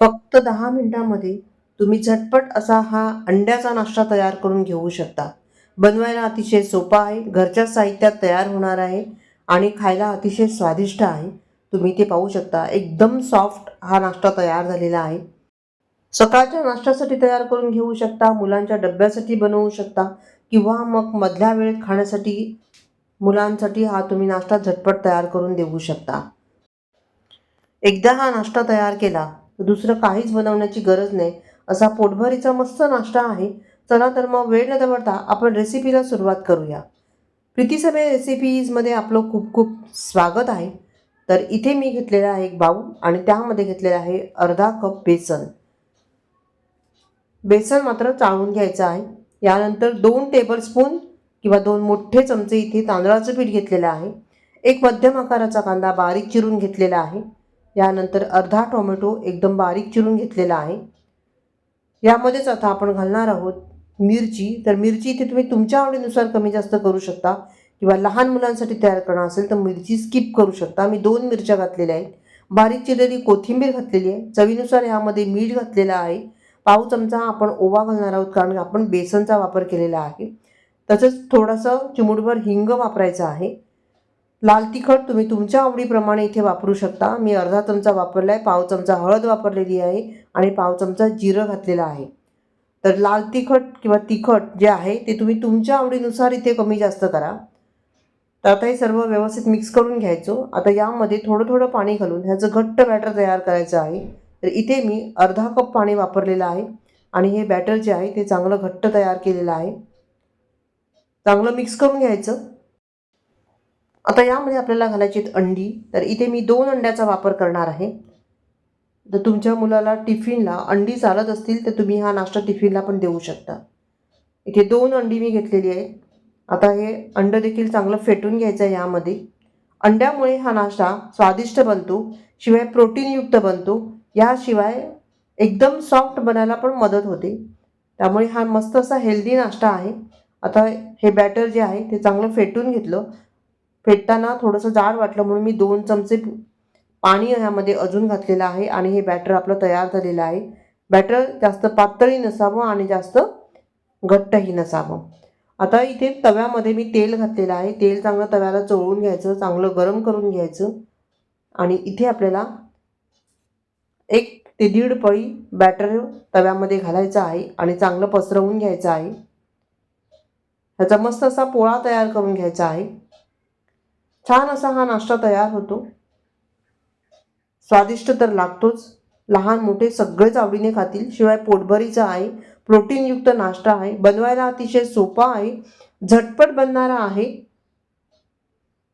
फक्त दहा मिनिटांमध्ये तुम्ही झटपट असा हा अंड्याचा नाश्ता तयार करून घेऊ शकता. बनवायला अतिशय सोपा आहे घरच्या साहित्यात तयार होणार आहे आणि खायला अतिशय स्वादिष्ट आहे. तुम्ही ते पाहू शकता. एकदम सॉफ्ट हा नाश्ता तयार झालेला आहे. सकाळच्या नाश्त्यासाठी तयार करून घेऊ शकता मुलांच्या डब्यासाठी बनवू शकता किंवा मग मधल्या वेळेत खाण्यासाठी मुलांसाठी हा तुम्ही नाश्ता झटपट तयार करून देऊ शकता. एकदा हा नाश्ता तयार केला दुसरं काहीच बनवण्याची गरज नाही. असा पोटभरीचा मस्त नाश्ता आहे. चला तर मग वेळ न दवडता आपण रेसिपीला सुरुवात करूया. प्रीतीसभे रेसिपीजमध्ये आपलं खूप खूप स्वागत आहे. तर इथे मी घेतलेला आहे एक बाऊल आणि त्यामध्ये घेतलेला आहे अर्धा कप बेसन. बेसन मात्र चाळून घ्यायचं आहे. यानंतर दोन टेबलस्पून किंवा दोन मोठे चमचे इथे तांदळाचं पीठ घेतलेलं आहे. एक मध्यम आकाराचा कांदा बारीक चिरून घेतलेला आहे. यानंतर अर्धा टोमॅटो एकदम बारीक चिरून घेतलेला आहे. यामध्येच आता आपण घालणार आहोत मिरची. तर मिरची इथे तुम्ही तुमच्या आवडीनुसार कमी जास्त करू शकता किंवा लहान मुलांसाठी तयार करणार असेल तर मिरची स्किप करू शकता. मी दोन मिरच्या घातलेल्या आहेत. बारीक चिरलेली कोथिंबीर घातलेली आहे. चवीनुसार ह्यामध्ये मीठ घातलेलं आहे. पाव चमचा आपण ओवा घालणार आहोत कारण आपण बेसनचा वापर केलेला आहे. तसंच थोडंसं चिमुडभर हिंग वापरायचं आहे. लाल तिखट तुम्ही तुमच्या आवडीप्रमाणे इथे वापरू शकता. मी अर्धा चमचा वापरला आहे पाव चमचा हळद वापरलेली आहे आणि पाव चमचा जिरं घातलेलं आहे. तर लाल तिखट किंवा तिखट जे आहे ते तुम्ही तुमच्या आवडीनुसार इथे कमी जास्त करा. तर आता हे सर्व व्यवस्थित मिक्स करून घ्यायचो. आता यामध्ये थोडं थोडं पाणी घालून ह्याचं घट्ट बॅटर तयार करायचं आहे. तर इथे मी अर्धा कप पाणी वापरलेलं आहे आणि हे बॅटर जे आहे ते चांगलं घट्ट तयार केलेलं आहे. चांगलं मिक्स करून घ्यायचं. आता यामध्ये आपल्याला घालायची आहेत अंडी. तर इथे मी दोन अंड्याचा वापर करणार आहे. तर तुमच्या मुलाला टिफिनला अंडी चालत असतील तर तुम्ही हा नाश्ता टिफिनला पण देऊ शकता. इथे दोन अंडी मी घेतलेली आहे. आता हे अंडं देखील चांगलं फेटून घ्यायचं आहे यामध्ये. अंड्यामुळे हा नाश्ता स्वादिष्ट बनतो शिवाय प्रोटीनयुक्त बनतो. याशिवाय एकदम सॉफ्ट बनायला पण मदत होते. त्यामुळे हा मस्त असा हेल्दी नाश्ता आहे. आता हे बॅटर जे आहे ते चांगलं फेटून घेतलं. फेटताना थोडंसं जाड वाटलं म्हणून मी दोन चमचे पाणी ह्यामध्ये अजून घातलेलं आहे आणि हे बॅटर आपलं तयार झालेलं आहे. बॅटर जास्त पातळी नसावं आणि जास्त घट्टही नसावं. आता इथे तव्यामध्ये मी तेल घातलेलं आहे. तेल चांगलं तव्याला चोळून घ्यायचं चांगलं गरम करून घ्यायचं. आणि इथे आपल्याला एक ते दीड पळी बॅटर तव्यामध्ये घालायचं आहे आणि चांगलं पसरवून घ्यायचं आहे. ह्याचा मस्त असा पोळा तयार करून घ्यायचा आहे. छान असा हा नाश्ता तयार होतो. स्वादिष्ट तर लागतोच. लहान मोठे सगळेच आवडीने खातील. शिवाय पोटभरीचा आहे प्रोटीनयुक्त नाश्ता आहे बनवायला अतिशय सोपा आहे झटपट बनणारा आहे.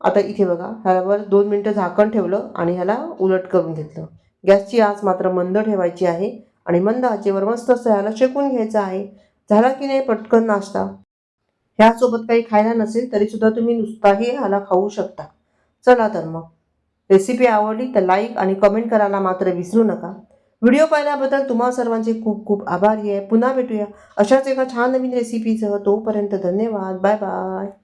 आता इथे बघा ह्यावर दोन मिनटं झाकण ठेवलं आणि ह्याला उलट करून घेतलं. गॅसची आच मात्र मंद ठेवायची आहे आणि मंद आचेवर मस्त असं ह्याला शेकून घ्यायचं आहे. झाला की नाही पटकन नाश्ता? ह्यासोबत काही खायला नसेल तरीसुद्धा तुम्ही नुसताही ह्याला खाऊ शकता. चला तर मग. रेसिपी आवडली तर लाईक आणि कमेंट करायला मात्र विसरू नका. व्हिडिओ पाहिल्याबद्दल तुम्हा सर्वांचे खूप खूप आभारी आहे. पुन्हा भेटूया. अशाच एका छान नवीन रेसिपीसह तोपर्यंत धन्यवाद. Bye bye